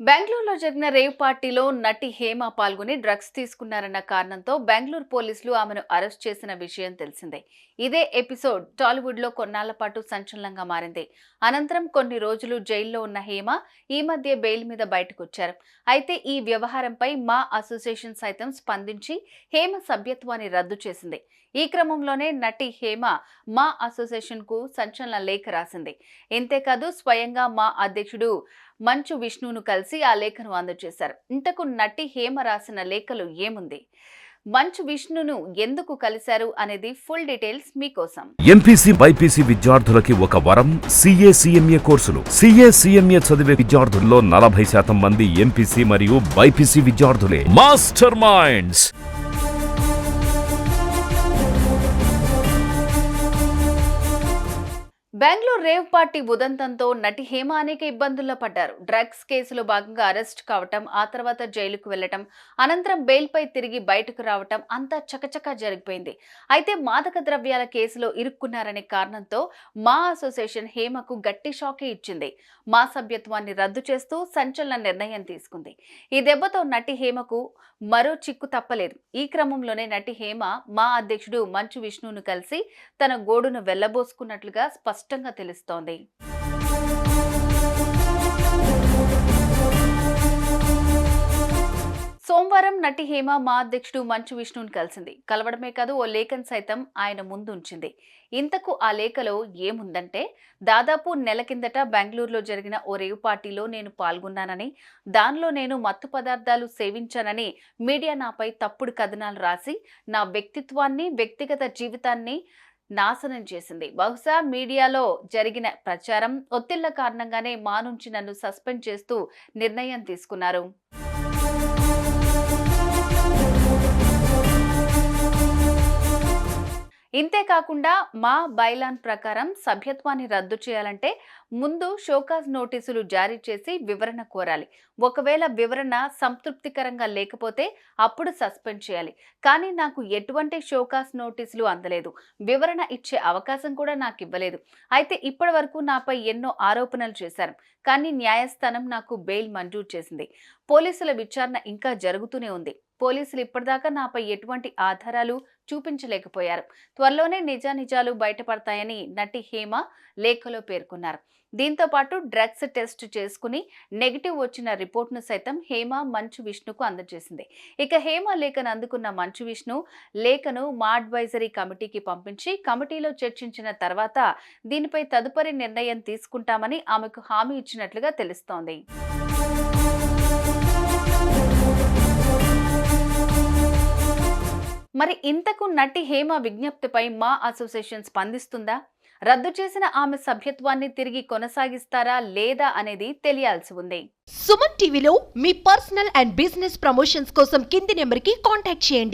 బెంగళూరులో జరిగిన రేవ్ పార్టీలో నటి హేమ పాల్గొని డ్రగ్స్ తీసుకున్నారన్న కారణంతో బెంగళూరు పోలీసులు ఆమెను అరెస్ట్ చేసిన విషయం తెలిసిందే. ఇదే ఎపిసోడ్ టాలీవుడ్లో కొన్నాళ్ళ పాటు సంచలనంగా మారింది. అనంతరం కొన్ని రోజులు జైల్లో ఉన్న హేమ ఈ మధ్య బెయిల్ మీద బయటకు వచ్చారు అయితే ఈ వ్యవహారంపై మా అసోసియేషన్ సైతం స్పందించి హేమ సభ్యత్వాన్ని రద్దు చేసింది. ఈ క్రమంలోనే నటి హేమ మా అసోసియేషన్కు సంచలన లేఖ రాసింది. ఇంతేకాదు స్వయంగా మా అధ్యక్షుడు మంచు విష్ణును కలిసి ఆ లేఖను అందజేశారు. ఇంతకు నటి హేమ రాసిన లేఖలు ఏముంది? మంచు విష్ణును ఎందుకు కలిశారు అనేది ఫుల్ డీటెయిల్స్ మీకోసం. ఎంపీసీ బైపీసీ విద్యార్థులకి ఒక వరం సిఏ కోర్సులు. సిఏ చదివే విద్యార్థుల్లో నలభై శాతం మంది ఎంపీసీ మరియు బైపీసీ విద్యార్థులే. Master minds Bengaluru rave party ఉదంతంతో నటి హేమ అనేక ఇబ్బందుల్లో పడ్డారు. డ్రగ్స్ కేసులో భాగంగా అరెస్ట్ కావటం ఆ తర్వాత జైలుకు వెళ్ళటం అనంతరం బెయిల్పై తిరిగి బయటకు రావటం అంతా చకచకా జరిగిపోయింది. అయితే మాదక ద్రవ్యాల కేసులో ఇరుక్కున్నారనే కారణంతో మా అసోసియేషన్ హేమకు గట్టి షాకే ఇచ్చింది. మా సభ్యత్వాన్ని రద్దు చేస్తూ సంచలన నిర్ణయం తీసుకుంది. ఈ దెబ్బతో నటి హేమకు మరో చిక్కు తప్పలేదు. ఈ క్రమంలోనే నటి హేమ మా అధ్యక్షుడు మంచు విష్ణును కలిసి తన గోడును వెళ్ళబోసుకున్నట్లుగా స్పష్టంగా తెలుస్తోంది. సోమవారం నటి హేమ మా అధ్యక్షుడు మంచు విష్ణుని కలిసింది. కలవడమే కాదు ఓ లేఖను సైతం ఆయన ముందుంచింది. ఇంతకు ఆ లేఖలో ఏముందంటే దాదాపు నెల కిందట బెంగళూరులో జరిగిన ఓ రేవ్ పార్టీలో నేను పాల్గొన్నానని దానిలో నేను మత్తు పదార్థాలు సేవించానని మీడియా నాపై తప్పుడు కథనాలు రాసి నా వ్యక్తిత్వాన్ని వ్యక్తిగత జీవితాన్ని నాశనం చేసింది. బహుశా మీడియాలో జరిగిన ప్రచారం ఒత్తిళ్ళ కారణంగానే మా నుంచి నన్ను సస్పెండ్ చేస్తూ నిర్ణయం తీసుకున్నారు. ఇంతేకాకుండా మా బైలాన్ ప్రకారం సభ్యత్వాన్ని రద్దు చేయాలంటే ముందు షోకాజ్ నోటీసులు జారీ చేసి వివరణ కోరాలి. ఒకవేళ వివరణ సంతృప్తికరంగా లేకపోతే అప్పుడు సస్పెండ్ చేయాలి. కానీ నాకు ఎటువంటి షోకాస్ నోటీసులు అందలేదు. వివరణ ఇచ్చే అవకాశం కూడా నాకు ఇవ్వలేదు. అయితే ఇప్పటి వరకు నాపై ఎన్నో ఆరోపణలు చేశారు. కానీ న్యాయస్థానం నాకు బెయిల్ మంజూరు చేసింది. పోలీసుల విచారణ ఇంకా జరుగుతూనే ఉంది. పోలీసులు ఇప్పటిదాకా నాపై ఎటువంటి ఆధారాలు చూపించలేకపోయారు. త్వరలోనే నిజానిజాలు బయటపడతాయని నటి హేమ లేఖలో పేర్కొన్నారు. దీంతో పాటు డ్రగ్స్ టెస్ట్ చేసుకుని నెగిటివ్ వచ్చిన రిపోర్ట్ను సైతం హేమ మంచు విష్ణుకు అందజేసింది. ఇక హేమ లేఖను అందుకున్న మంచు విష్ణు లేఖను మా అడ్వైజరీ కమిటీకి పంపించి కమిటీలో చర్చించిన తర్వాత దీనిపై తదుపరి నిర్ణయం తీసుకుంటామని ఆమెకు హామీ ఇచ్చినట్లుగా తెలుస్తోంది. మరి ఇంతకు నటి హేమ విజ్ఞప్తిపై మా అసోసియేషన్ స్పందిస్తుందా? రద్దు చేసిన ఆమె సభ్యత్వాన్ని తిరిగి కొనసాగిస్తారా లేదా అనేది తెలియాల్సి ఉంది. సుమన్ టీవీలో మీ పర్సనల్ అండ్ బిజినెస్ ప్రమోషన్స్ కోసం కింది నెంబర్కి కాంటాక్ట్ చేయండి.